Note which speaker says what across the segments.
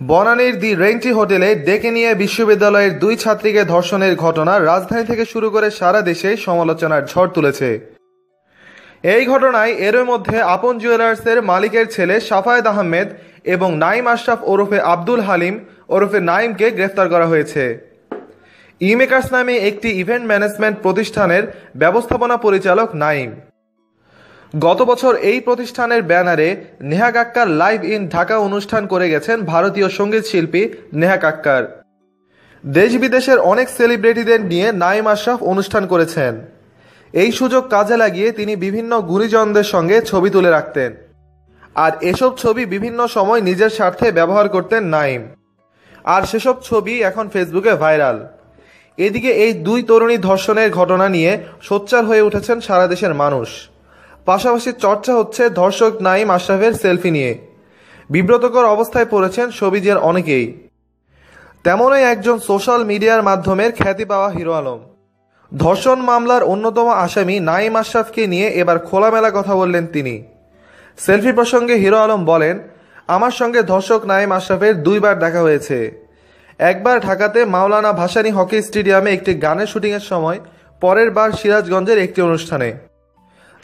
Speaker 1: বনানীর দি রেন্টি হোটেলে ডেকে নিয়ে বিশ্ববিদ্যালয়ের দুই ছাত্রীকে ধর্ষণের ঘটনা রাজধানী থেকে শুরু করে সারা দেশে সমালোচনার ঝড় তুলেছে। এই ঘটনায় এর মধ্যে আপন জুয়েলার্সের মালিকের ছেলে সাফায়েদ আহমেদ এবং নাইম আশরাফ ওরফে আব্দুল হালিম ওরফে নাইমকে গ্রেফতার করা হয়েছে। ইমেকার্স নামে একটি ইভেন্ট ম্যানেজমেন্ট প্রতিষ্ঠানের ব্যবস্থাপনা পরিচালক নাইম গত বছর এই প্রতিষ্ঠানের ব্যানারে নেহা কাক্কার লাইভ ইন ঢাকা অনুষ্ঠান করে গেছেন ভারতীয় সংগীত শিল্পী নেহা কাক্কার। দেশ বিদেশের অনেক সেলিব্রিটিদের নিয়ে নাইম আশরাফ অনুষ্ঠান করেছেন। এই সুযোগ কাজে লাগিয়ে তিনি বিভিন্ন গুণীজনদের সঙ্গে ছবি তুলে রাখতেন। আর এসব ছবি বিভিন্ন সময় নিজের স্বার্থে ব্যবহার করতেন নাইম। আর সেসব ছবি এখন ফেসবুকে ভাইরাল। এদিকে এই দুই তরুণী ধর্ষণের ঘটনা নিয়ে সোচ্চার হয়ে উঠেছেন সারা দেশের মানুষ। পাশাপাশি চর্চা হচ্ছে ধর্ষক নাইম আশরাফের সেলফি নিয়ে। বিব্রতকর অবস্থায় পড়েছেন সবিজের অনেকেই। তেমনই একজন সোশ্যাল মিডিয়ার মাধ্যমের খ্যাতি পাওয়া হিরো আলম। ধর্ষণ মামলার অন্যতম আসামি নাইম আশরাফকে নিয়ে এবার খোলামেলা কথা বললেন তিনি। সেলফি প্রসঙ্গে হিরো আলম বলেন, আমার সঙ্গে ধর্ষক নাইম আশরাফের দুইবার দেখা হয়েছে। একবার ঢাকাতে মাওলানা ভাসানী হকি স্টেডিয়ামে একটি গানের শুটিংয়ের সময়, পরের বার সিরাজগঞ্জের একটি অনুষ্ঠানে।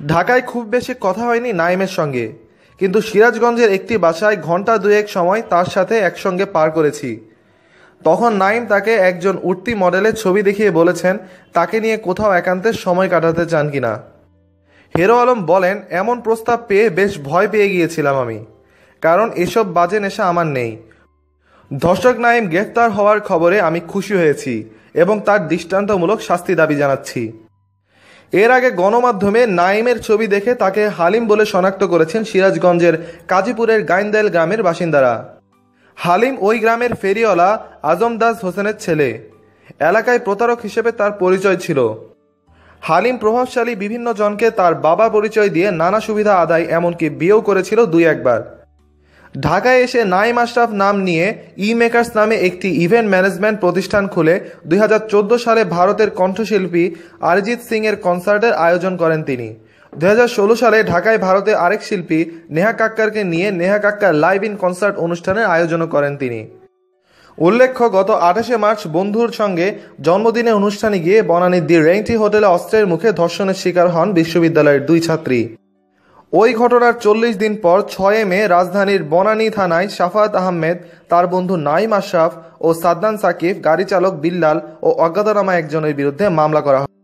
Speaker 1: ঢাকায় খুব বেশি কথা হয়নি নাইমের সঙ্গে। কিন্তু সিরাজগঞ্জের একটি বাসায় ঘণ্টা দুয়েক সময় তার সাথে একসঙ্গে পার করেছি। তখন নাইম তাকে একজন উঠতি মডেলের ছবি দেখিয়ে বলেছেন, তাকে নিয়ে কোথাও একান্তের সময় কাটাতে চান কিনা হেরো আলম বলেন, এমন প্রস্তাব পেয়ে বেশ ভয় পেয়ে গিয়েছিলাম আমি। কারণ এসব বাজে নেশা আমার নেই। ধর্ষক নাইম গ্রেফতার হওয়ার খবরে আমি খুশি হয়েছি এবং তার দৃষ্টান্তমূলক শাস্তি দাবি জানাচ্ছি। এর আগে গণমাধ্যমে নাইমের ছবি দেখে তাকে হালিম বলে শনাক্ত করেছেন সিরাজগঞ্জের কাজীপুরের গাইন্দাইল গ্রামের বাসিন্দারা। হালিম ওই গ্রামের ফেরিওয়ালা আজম দাস হোসেনের ছেলে। এলাকায় প্রতারক হিসেবে তার পরিচয় ছিল। হালিম প্রভাবশালী বিভিন্ন জনকে তার বাবা পরিচয় দিয়ে নানা সুবিধা আদায় এমনকি বিয়েও করেছিল দুই একবার। ঢাকায় এসে নাইম আশরাফ নাম নিয়ে ই মেকার্স নামে একটি ইভেন্ট ম্যানেজমেন্ট প্রতিষ্ঠান খুলে দুই হাজার চোদ্দ সালে ভারতের কণ্ঠশিল্পী অরিজিৎ সিং এর কনসার্টের আয়োজন করেন তিনি। দুই হাজার ষোলো সালে ঢাকায় ভারতের আরেক শিল্পী নেহা কাক্কারকে নিয়ে Neha Kakkar live in concert অনুষ্ঠানের আয়োজনও করেন তিনি। উল্লেখ্য, গত আঠাশে মার্চ বন্ধুর সঙ্গে জন্মদিনের অনুষ্ঠানে গিয়ে বনানীর দি রেংটি হোটেলে অস্ত্রের মুখে ধর্ষণের শিকার হন বিশ্ববিদ্যালয়ের দুই ছাত্রী। ওই ঘটনার চল্লিশ দিন পর ছয় মে রাজধানীর বনানী থানায় সাফাত আহমেদ, তার বন্ধু নাইম আশরাফ ও সাদ্দান সাকিব গাড়ি চালক বিল্লাল ও অজ্ঞাতনামা একজনের বিরুদ্ধে মামলা করা হয়।